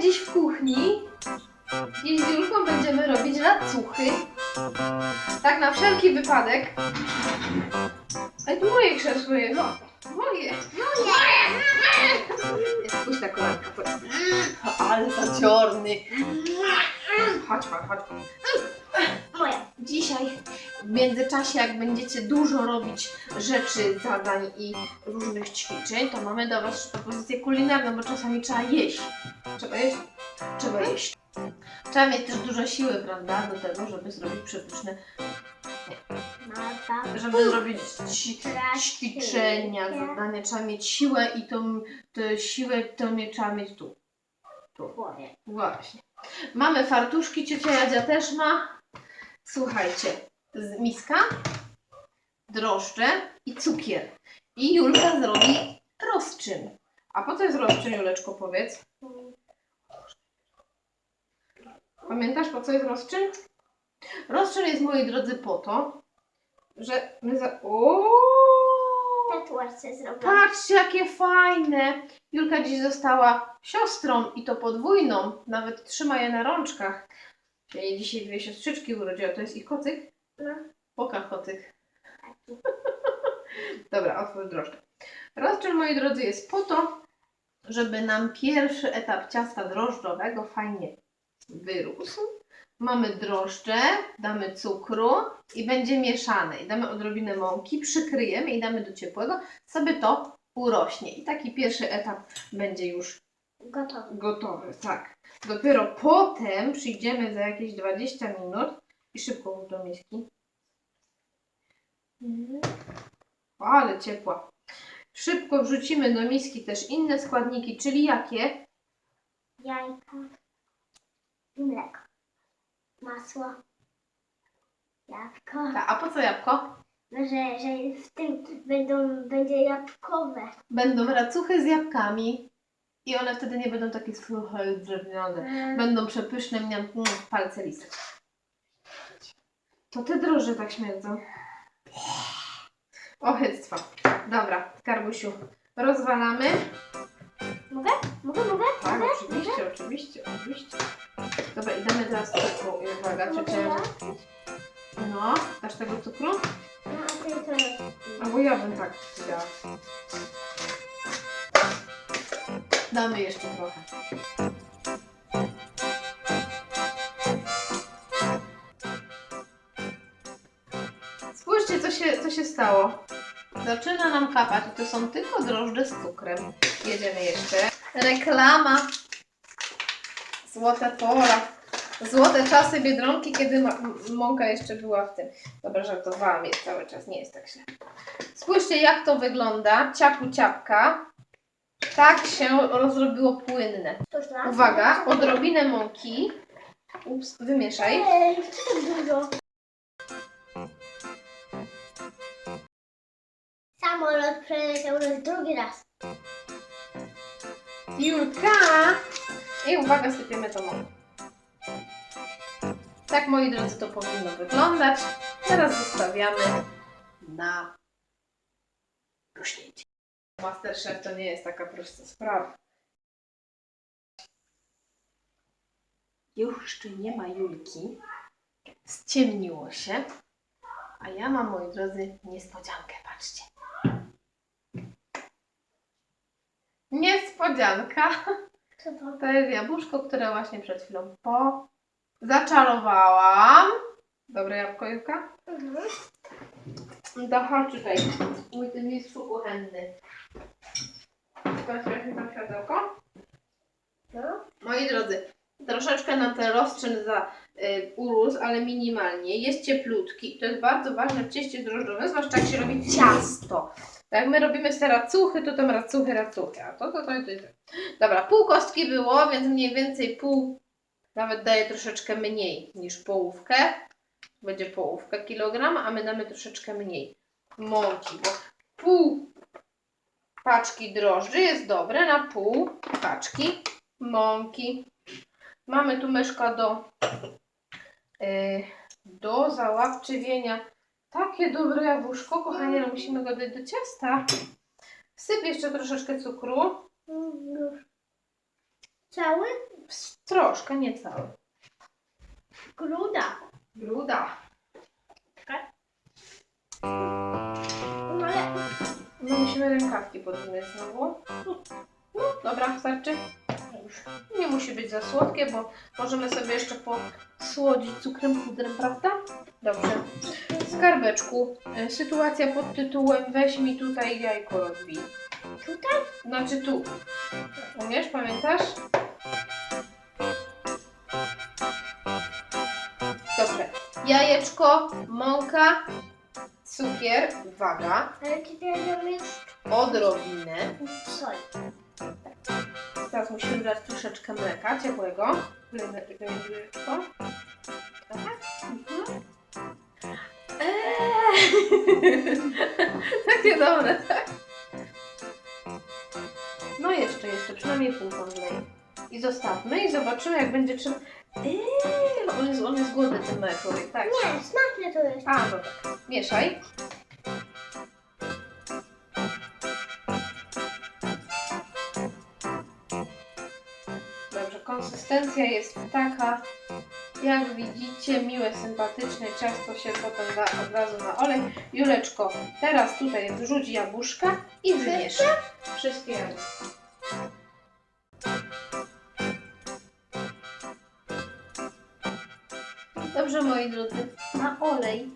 dziś w kuchni i z Julką będziemy robić racuchy. Tak na wszelki wypadek. Ej, tu moje krzesło jest. No, moje. Moje. Spójrz na kolanka. chodź. Ale zaciorny. Chodź, chodź, chodź. Moja. Dzisiaj w międzyczasie, jak będziecie dużo robić rzeczy, zadań i różnych ćwiczeń, to mamy dla Was propozycję kulinarną, bo czasami trzeba jeść. Trzeba jeść? Trzeba jeść. Trzeba mieć też dużo siły, prawda, do tego, żeby zrobić przepyszne, żeby zrobić ci, ćwiczenia, zadania. Trzeba mieć siłę i tą, tę siłę to mnie trzeba mieć tu. Głowie. Właśnie. Mamy fartuszki, ciocia Jadzia też ma. Słuchajcie, miska, drożdże i cukier. I Julka zrobi rozczyn. A po co jest rozczyn, Juleczko, powiedz? Pamiętasz, po co jest rozczyn? Rozczyn jest, moi drodzy, po to, że my za... Patrzcie, jakie fajne! Julka dziś została siostrą i to podwójną. Nawet trzyma je na rączkach. Jej dzisiaj dwie siostrzyczki urodziła. To jest ich kocyk? No. Poka kocyk. Dobra, otwórz drożdżę. Rozczyn, moi drodzy, jest po to, żeby nam pierwszy etap ciasta drożdżowego fajnie wyrósł. Mamy drożdże, damy cukru i będzie mieszane. I damy odrobinę mąki, przykryjemy i damy do ciepłego, sobie to urośnie. I taki pierwszy etap będzie już Gotowy. gotowy, tak. Dopiero potem przyjdziemy za jakieś 20 minut i szybko włóż do miski. Mhm. O, ale ciepła. Szybko wrzucimy do miski też inne składniki, czyli jakie? Jajka. I mleko. Masło. Jabłko. Ta, a po co jabłko? No, że, że w tym będą, będzie jabłkowe. Będą racuchy z jabłkami i one wtedy nie będą takie suche i drewniane. Będą przepyszne, miam mm, palce lisek. To te drożdże tak śmierdzą. Ochyctwo. Dobra, Karbusiu, rozwalamy. Mogę? Mogę, mogę? Tak, mogę? oczywiście, oczywiście, oczywiście. Dobra, i damy teraz cukru. I uwaga, Mogę? czekaj. No, dasz tego cukru? No, a ty to jest. Albo ja bym tak chciała. Damy jeszcze trochę. Się, co się stało. Zaczyna nam kapać i to są tylko drożdże z cukrem. Jedziemy jeszcze. Reklama. Złote pola. Złote czasy Biedronki, kiedy mąka jeszcze była w tym. Dobra, żartowałam, jest cały czas, nie jest tak źle. Spójrzcie, jak to wygląda. Ciapu ciapka. Tak się rozrobiło płynne. To? Uwaga, odrobinę mąki. Ups, wymieszaj. Ej, tak dużo? Samolot przeleciał już drugi raz. Julka! I uwaga, sypiemy to. Tak, moi drodzy, to powinno wyglądać. Teraz zostawiamy na rośnięcie. Masterchef to nie jest taka prosta sprawa. Już jeszcze nie ma Julki. Ściemniło się. A ja mam, moi drodzy, niespodziankę. Patrzcie. Niespodzianka. Co to? To jest jabłuszko, które właśnie przed chwilą po zaczarowałam. Dobre jabłko, Julka? Mhm. To chodź tutaj, mój ten mistrzu kuchenny. Patrz, mi tam światełko. No. Moi drodzy, troszeczkę nam ten rozczyn za y, urósł, ale minimalnie. Jest cieplutki. To jest bardzo ważne w cieście drożdżowym, zwłaszcza jak się robi ciasto. Tak my robimy te racuchy, to tam racuchy, racuchy. A to, to, to, to, to. Dobra, pół kostki było, więc mniej więcej pół, nawet daję troszeczkę mniej niż połówkę. Będzie połówka kilograma, a my damy troszeczkę mniej mąki, bo pół paczki drożdży jest dobre na pół paczki mąki. Mamy tu myszka do, yy, do załapczywienia. Takie dobre jabłuszko, kochani, ale musimy go dać do ciasta. Wsyp jeszcze troszeczkę cukru. Cały? Troszkę, nie cały. Gruda. Gruda. No ale No musimy rękawki podwinąć znowu. No, dobra, starczy. Nie musi być za słodkie, bo możemy sobie jeszcze posłodzić cukrem pudrem, prawda? Dobrze. Skarbeczku, y, sytuacja pod tytułem weź mi tutaj jajko rozbij. tutaj? Znaczy tu. Umiesz, pamiętasz? Dobrze. Jajeczko, mąka, cukier, waga, Ale ty będą już odrobinę. soli. Musimy dać troszeczkę mleka ciepłego. Trochę. Mhm. Eee. Takie dobre, tak? No jeszcze, jeszcze, przynajmniej pół wlej. I zostawmy i zobaczymy jak będzie czym... Eee, on jest, on jest głodny ten mlek człowiek, tak? Nie, smaczne to jest. A, no tak. Mieszaj. Konsystencja jest taka, jak widzicie, miłe, sympatyczne, ciasto się potem da od razu na olej. Juleczko, teraz tutaj wrzuć jabłuszka i wymieszaj. Wszystkie. Dobrze, moi drodzy, na olej.